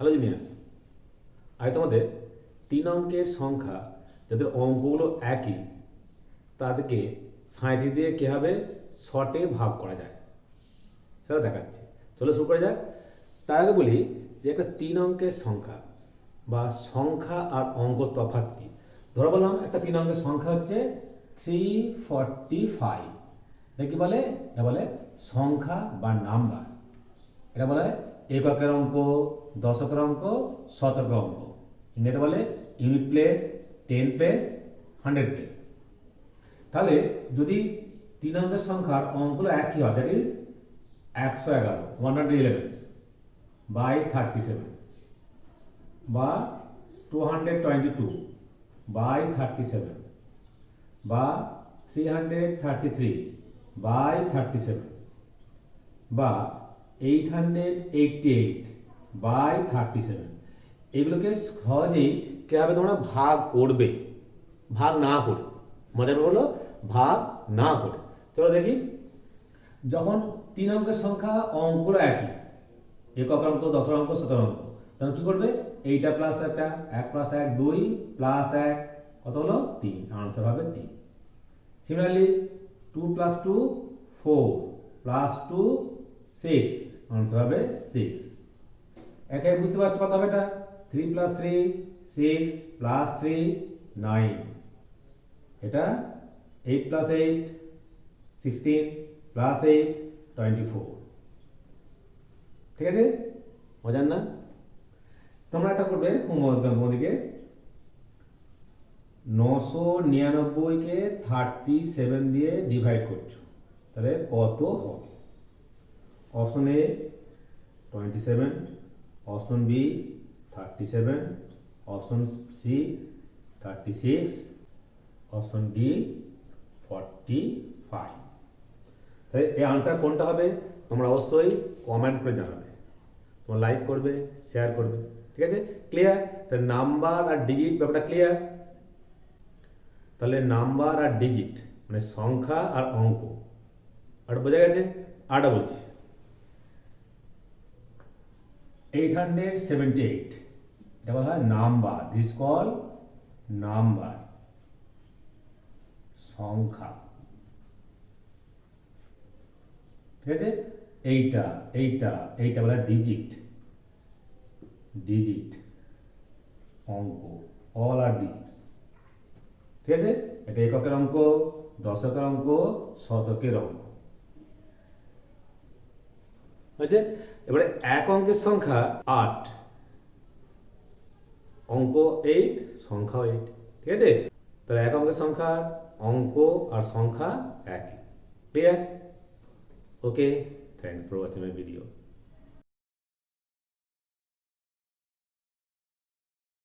Hello genius আজ তোমাদের তিন অঙ্কের সংখ্যা, যাদের অঙ্কগুলো একই, তাদেরকে সাঁইত্রিশ দিয়ে কীভাবে শর্টে ভাগ করা যায়? সেটা দেখাচ্ছি। চলো শুরু করা যাক। তার আগে বলি যে একটা তিন অঙ্কের সংখ্যা বা সংখ্যা আর অঙ্ক তফাৎ কি? ধরো বললাম, একটা তিন অঙ্কের সংখ্যা হচ্ছে থ্রি ফর্টি ফাইভ কি বলে? এটা বলে সংখ্যা বা নাম্বার। এটা বলে এককের অঙ্ক দশকের অঙ্ক, শতকের অঙ্ক। ইংরেজিতে বলে unit place ten place hundred place তাহলে যদি তিন অঙ্কের সংখ্যার অঙ্কগুলো একই হয় দ্যাট ইজ একশো এগারো one hundred eleven by thirty seven বা two hundred twenty two by thirty seven বা three hundred thirty three by thirty seven বা eight hundred eighty eight by thirty seven এগুলোকে সহজেই কীভাবে তোমরা ভাগ করবে? ভাগ না করে। মজার হলো, ভাগ না করে। চলো দেখি। যখন তিন অঙ্কের সংখ্যা অঙ্কগুলো একই, একক অঙ্ক দশের অঙ্ক সতেরো অঙ্ক, তখন কী করবে? এইটা প্লাস একটা, এক প্লাস এক, দুই প্লাস এক, কত হলো? তিন। আনসার হবে তিন। Similarly two plus two four plus two six answer হবে সিক্স একে বুঝতে পারছ কত হবে এটা three plus three six plus three nine এটা eight plus eight sixteen plus eight twenty four ঠিক আছে? মজার না? তোমরা একটা করবে তোমাদেরকে নশো নিরানব্বইকে থার্টি সেভেন দিয়ে ডিভাইড করছ। তাহলে কত হবে? Option A twenty seven option B thirty seven option C thirty six option D forty five তাই এই আনসার কোনটা হবে? তোমরা অবশ্যই কমেন্ট করে জানাবে। তোমরা লাইক করবে শেয়ার করবে। ঠিক আছে? ক্লিয়ার তাহলে নাম্বার আর ডিজিট ব্যাপারটা ক্লিয়ার তাহলে নাম্বার আর ডিজিট মানে সংখ্যা আর অঙ্ক। আর বোঝা গেছে? আরটা বলছি। এইট হান্ড্রেড সেভেন্টি এইট এটা হয় নাম্বার। This call number. সংখ্যা। ঠিক আছে? এইটা এইটা এইটা বলা ডিজিট ডিজিট অঙ্ক অল আর ডিজিট ঠিক আছে? এটা এককের অঙ্ক, দশকের অঙ্ক, শতকের অঙ্ক। হয়েছে? এবারে এক অঙ্কের সংখ্যা আট। অঙ্ক এইট সংখ্যা এইট ঠিক আছে? তাহলে এক অঙ্কের সংখ্যা অঙ্ক আর সংখ্যা একই। Clear okay thanks for watching my video